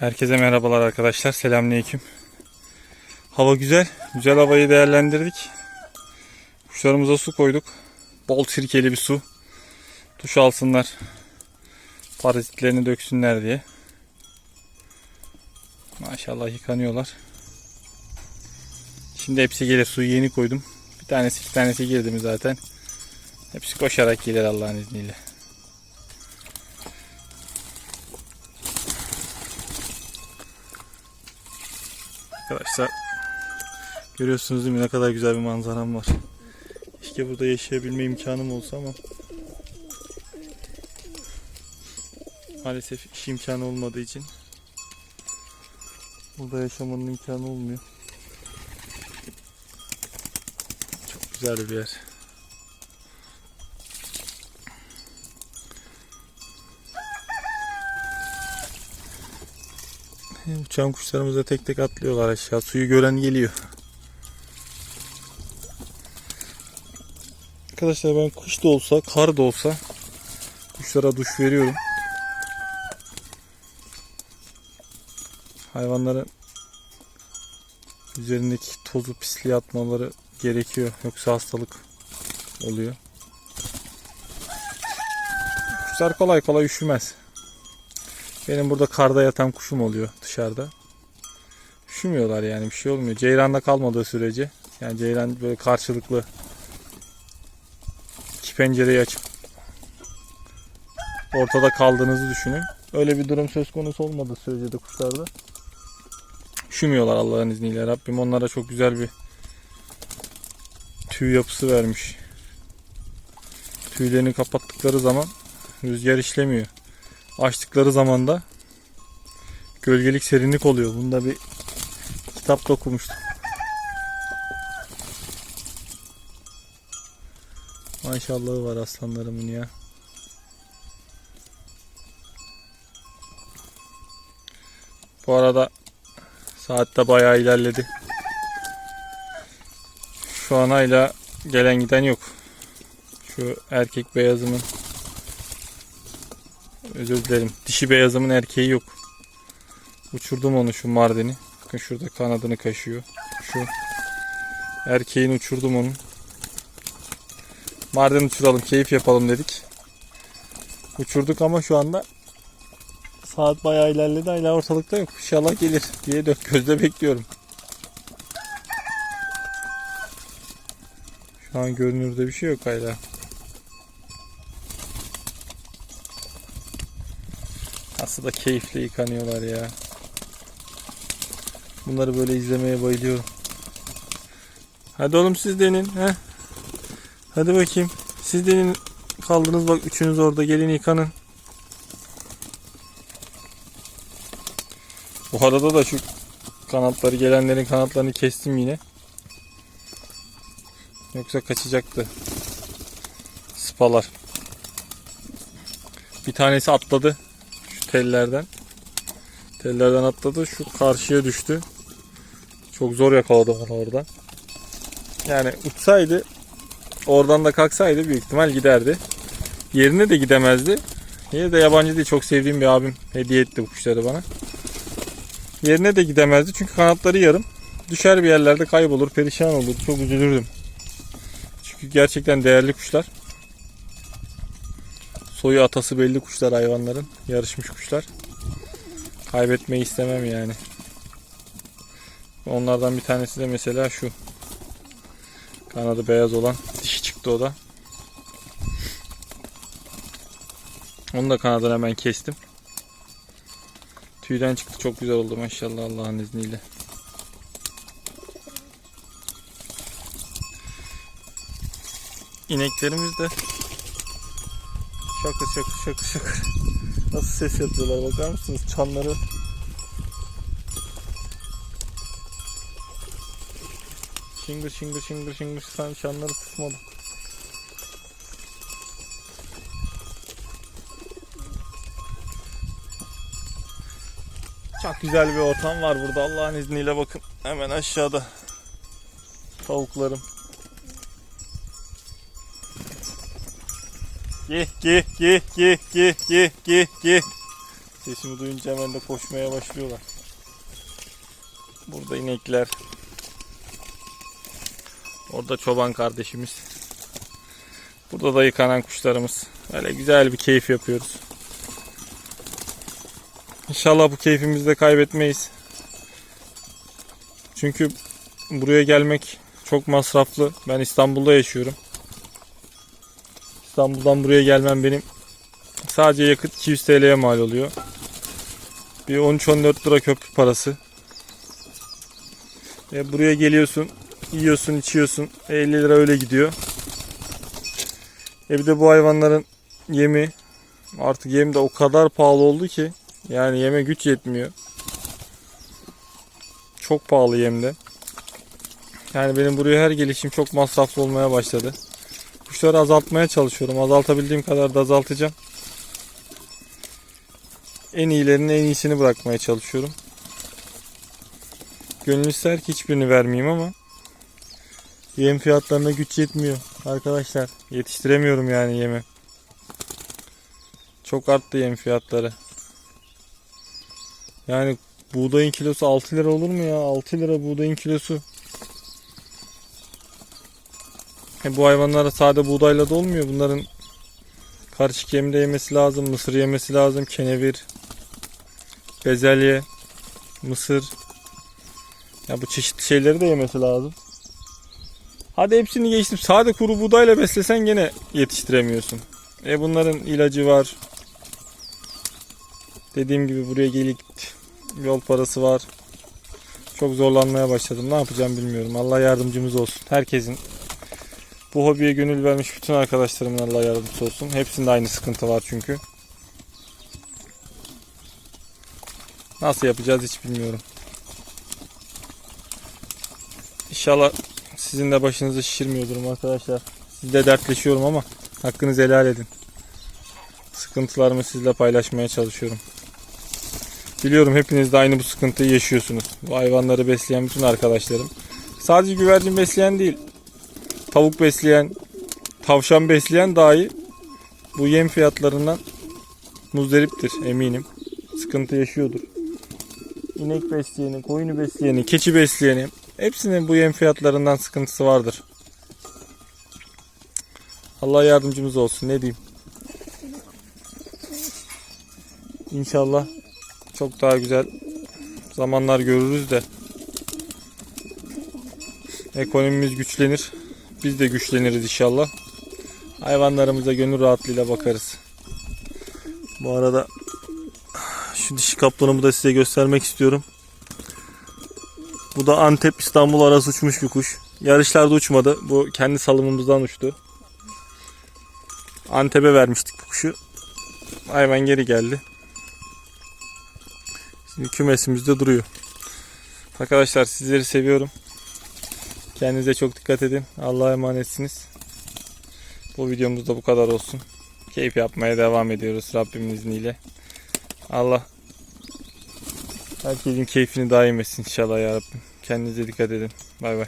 Herkese merhabalar arkadaşlar. Selamünaleyküm. Hava güzel. Güzel havayı değerlendirdik. Kuşlarımıza su koyduk. Bol sirkeli bir su. Duş alsınlar. Parazitlerini döksünler diye. Maşallah yıkanıyorlar. Şimdi hepsi gelir. Suyu yeni koydum. Bir tanesi iki tanesi girdi mi zaten. Hepsi koşarak gelir Allah'ın izniyle. Arkadaşlar görüyorsunuz değil mi ne kadar güzel bir manzaram var. Keşke burada yaşayabilme imkanım olsa ama maalesef iş imkanı olmadığı için burada yaşamanın imkanı olmuyor. Çok güzel bir yer. Uçan kuşlarımız da tek tek atlıyorlar aşağı. Suyu gören geliyor. Arkadaşlar ben kış da olsa, kar da olsa kuşlara duş veriyorum. Hayvanların üzerindeki tozu pisliği atmaları gerekiyor. Yoksa hastalık oluyor. Kuşlar kolay kolay üşümez. Benim burada karda yatan kuşum oluyor dışarıda. Üşümüyorlar yani bir şey olmuyor. Ceyran'da kalmadığı sürece. Yani Ceyran böyle karşılıklı iki pencereyi açıp ortada kaldığınızı düşünün. Öyle bir durum söz konusu olmadığı sürece de kuşlarda üşümüyorlar Allah'ın izniyle. Rabbim onlara çok güzel bir tüy yapısı vermiş. Tüylerini kapattıkları zaman rüzgar işlemiyor. Açtıkları zaman da gölgelik serinlik oluyor. Bunda bir kitapta okumuştum. Maşallahı var aslanlarımın ya. Bu arada saatte bayağı ilerledi. Şu an hala gelen giden yok. Şu erkek beyazımın özür dilerim. Dişi beyazımın erkeği yok. Uçurdum onu şu Mardin'i. Bakın şurada kanadını kaşıyor. Şu erkeğini uçurdum onun. Mardin uçuralım, keyif yapalım dedik. Uçurduk ama şu anda saat bayağı ilerledi. Hala ortalıkta yok. İnşallah gelir diye dört gözle bekliyorum. Şu an görünürde bir şey yok hala. Aslında keyifle yıkanıyorlar ya. Bunları böyle izlemeye bayılıyorum. Hadi oğlum siz denin. He? Hadi bakayım. Siz denin. Kaldınız bak üçünüz orada. Gelin yıkanın. Bu arada da şu kanatları gelenlerin kanatlarını kestim yine. Yoksa kaçacaktı. Spalar. Bir tanesi atladı tellerden. Tellerden atladı. Şu karşıya düştü. Çok zor yakaladım onu oradan. Yani uçsaydı oradan da kalksaydı büyük ihtimal giderdi. Yerine de gidemezdi. Yine de yabancı değil. Çok sevdiğim bir abim hediye etti bu kuşları bana. Yerine de gidemezdi. Çünkü kanatları yarım. Düşer bir yerlerde kaybolur. Perişan olur. Çok üzülürdüm. Çünkü gerçekten değerli kuşlar. Soyu atası belli kuşlar hayvanların. Yarışmış kuşlar. Kaybetmeyi istemem yani. Onlardan bir tanesi de mesela şu. Kanadı beyaz olan. Dişi çıktı o da. Onu da kanadını hemen kestim. Tüyden çıktı. Çok güzel oldu maşallah Allah'ın izniyle. İneklerimiz de şakır şakır şakır şakır. Nasıl ses yapıyorlar bakar mısınız? Çanları. Şıngır şıngır şıngır şıngır. Sen çanları susmadı çok güzel bir ortam var burada. Allah'ın izniyle bakın. Hemen aşağıda tavuklarım Gih gih gih gih gih gih gih gih. Sesimi duyunca hemen de koşmaya başlıyorlar. Burada inekler. Orada çoban kardeşimiz. Burada da yıkanan kuşlarımız. Öyle güzel bir keyif yapıyoruz. İnşallah bu keyfimizi de kaybetmeyiz. Çünkü buraya gelmek çok masraflı. Ben İstanbul'da yaşıyorum. İstanbul'dan buraya gelmem benim sadece yakıt 200 TL'ye mal oluyor. Bir 13-14 lira köprü parası. E buraya geliyorsun, yiyorsun, içiyorsun. 50 lira öyle gidiyor. E bir de bu hayvanların yemi artık yem de o kadar pahalı oldu ki yani yeme güç yetmiyor. Çok pahalı yemde. Yani benim buraya her gelişim çok masraflı olmaya başladı. Kuşları azaltmaya çalışıyorum. Azaltabildiğim kadar da azaltacağım. En iyilerinin en iyisini bırakmaya çalışıyorum. Gönül ister ki hiçbirini vermeyeyim ama yem fiyatlarına güç yetmiyor arkadaşlar. Yetiştiremiyorum yani yemi. Çok arttı yem fiyatları. Yani buğdayın kilosu 6 lira olur mu ya? 6 lira buğdayın kilosu. E bu hayvanlara sade buğdayla da olmuyor. Bunların karışık yem de yemesi lazım. Mısır yemesi lazım. Kenevir. Bezelye. Mısır. Ya bu çeşitli şeyleri de yemesi lazım. Hadi hepsini geçtim. Sade kuru buğdayla beslesen gene yetiştiremiyorsun. E bunların ilacı var. Dediğim gibi buraya gelip yol parası var. Çok zorlanmaya başladım. Ne yapacağım bilmiyorum. Allah yardımcımız olsun. Herkesin bu hobiye gönül vermiş bütün arkadaşlarımın Allah yardımcısı olsun. Hepsinde aynı sıkıntı var çünkü. Nasıl yapacağız hiç bilmiyorum. İnşallah sizin de başınızı şişirmiyordur arkadaşlar. Sizle dertleşiyorum ama hakkınızı helal edin. Sıkıntılarımı sizle paylaşmaya çalışıyorum. Biliyorum hepiniz de aynı bu sıkıntıyı yaşıyorsunuz. Bu hayvanları besleyen bütün arkadaşlarım. Sadece güvercin besleyen değil. Tavuk besleyen, tavşan besleyen dahi bu yem fiyatlarından muzdariptir eminim. Sıkıntı yaşıyordur. İnek besleyeni, koyunu besleyeni, keçi besleyeni hepsinin bu yem fiyatlarından sıkıntısı vardır. Allah yardımcımız olsun ne diyeyim. İnşallah çok daha güzel zamanlar görürüz de ekonomimiz güçlenir. Biz de güçleniriz inşallah. Hayvanlarımıza gönül rahatlığıyla bakarız. Bu arada şu dişi kaplanımı da size göstermek istiyorum. Bu da Antep İstanbul arası uçmuş bir kuş. Yarışlarda uçmadı. Bu kendi salımımızdan uçtu. Antep'e vermiştik bu kuşu. Hayvan geri geldi. Şimdi kümesimizde duruyor. Arkadaşlar sizleri seviyorum. Kendinize çok dikkat edin. Allah'a emanetsiniz. Bu videomuz da bu kadar olsun. Keyif yapmaya devam ediyoruz Rabbimin izniyle. Allah herkesin keyfini daim etsin inşallah ya Rabbim. Kendinize dikkat edin. Bay bay.